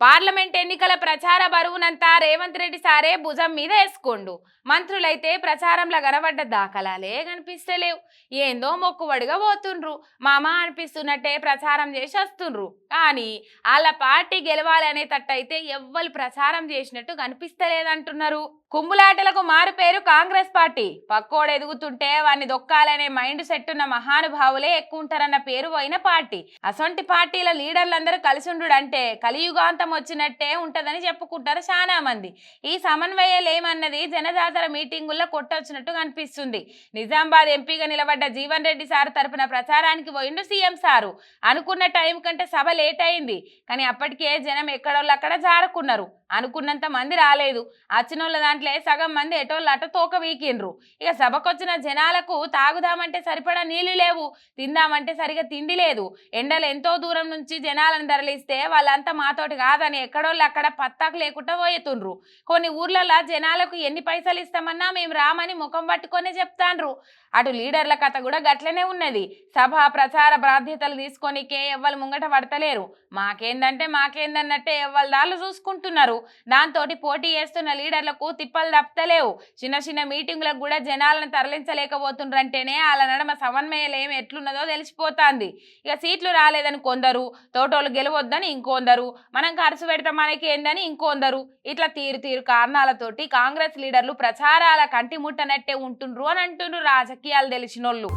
Parliament ఎన్నికల ప్రచార బరువునంతా రేవంత్ రెడ్డి సారే భుజం మీద వేసుకోండు. మంత్రులైతే ప్రచారంలో కనబడ్డ దాఖలాలే కనిపిస్తలేవు. ఏందో మొక్కువడిగా పోతుండ్రు. మామ అనిపిస్తున్నట్టే ప్రచారం చేసి వస్తుండ్రు. కానీ వాళ్ళ పార్టీ గెలవాలనేటట్టయితే ఎవ్వరు ప్రచారం చేసినట్టు కనిపిస్తలేదంటున్నారు. కుంభులాటలకు మారు పేరు కాంగ్రెస్ పార్టీ. పక్కోడు ఎదుగుతుంటే వాడిని దొక్కాలనే మైండ్ సెట్ ఉన్న మహానుభావులే ఎక్కువ ఉంటారన్న పేరు పోయిన పార్టీ. అసొంటి పార్టీల లీడర్లందరూ కలిసి ఉండుడంటే కలియుగాంతం వచ్చినట్టే ఉంటుందని చెప్పుకుంటారు చాలా మంది. ఈ సమన్వయాలు ఏమన్నది జనజాతర మీటింగుల్లో కొట్టొచ్చినట్టు కనిపిస్తుంది. నిజామాబాద్ ఎంపీగా నిలబడ్డ జీవన్ రెడ్డి సార్ తరపున ప్రచారానికి పోయిండు సీఎం సారు. అనుకున్న టైం కంటే సభ లేట్ అయింది. కానీ అప్పటికే జనం ఎక్కడోళ్ళు అక్కడ జారుకున్నారు. అనుకున్నంత మంది రాలేదు. అచ్చినోళ్ళ దాంట్లో సగం మంది ఎటోళ్ళు అట తోక వీకిండ్రు. ఇక సభకొచ్చిన జనాలకు తాగుదామంటే సరిపడా నీళ్ళు లేవు. తిందామంటే సరిగా తిండి లేదు. ఎండలు ఎంతో దూరం నుంచి జనాలను తరలిస్తే వాళ్ళంతా మాతోటి కాదని ఎక్కడోళ్ళు అక్కడ పత్తాకు లేకుండా పోయేతుండ్రు. కొన్ని ఊర్లలో జనాలకు ఎన్ని పైసలు ఇస్తామన్నా మేము రామని ముఖం పట్టుకొనే చెప్తాండ్రు. అటు లీడర్ల కథ కూడా గట్లనే ఉన్నది. సభ ప్రచార బాధ్యతలు తీసుకొనికే ఎవ్వరు ముంగట పడతలేరు. మాకేందంటే మాకేందన్నట్టే ఎవ్వరి దాళ్ళు చూసుకుంటున్నారు. దాంతో పోటీ చేస్తున్న లీడర్లకు తిప్పలు తప్పలేవు చిన్న చిన్న మీటింగులకు కూడా జనాలను తరలించలేకపోతుండ్రంటేనే వాళ్ళ నడమ సమన్వయం ఏం ఎట్లున్నదో తెలిసిపోతుంది. ఇక సీట్లు రాలేదని కొందరు తోటోళ్ళు గెలవద్దని ఇంకొందరు మనం ఖర్చు పెడతాం మనకి ఏందని ఇంకొందరు. ఇట్లా తీరు తీరు కారణాలతోటి కాంగ్రెస్ లీడర్లు ప్రచారాల కంటి ముట్టనట్టే ఉంటుండ్రు అని అంటుండ్రు రాజకీయాలు తెలిసినోళ్ళు.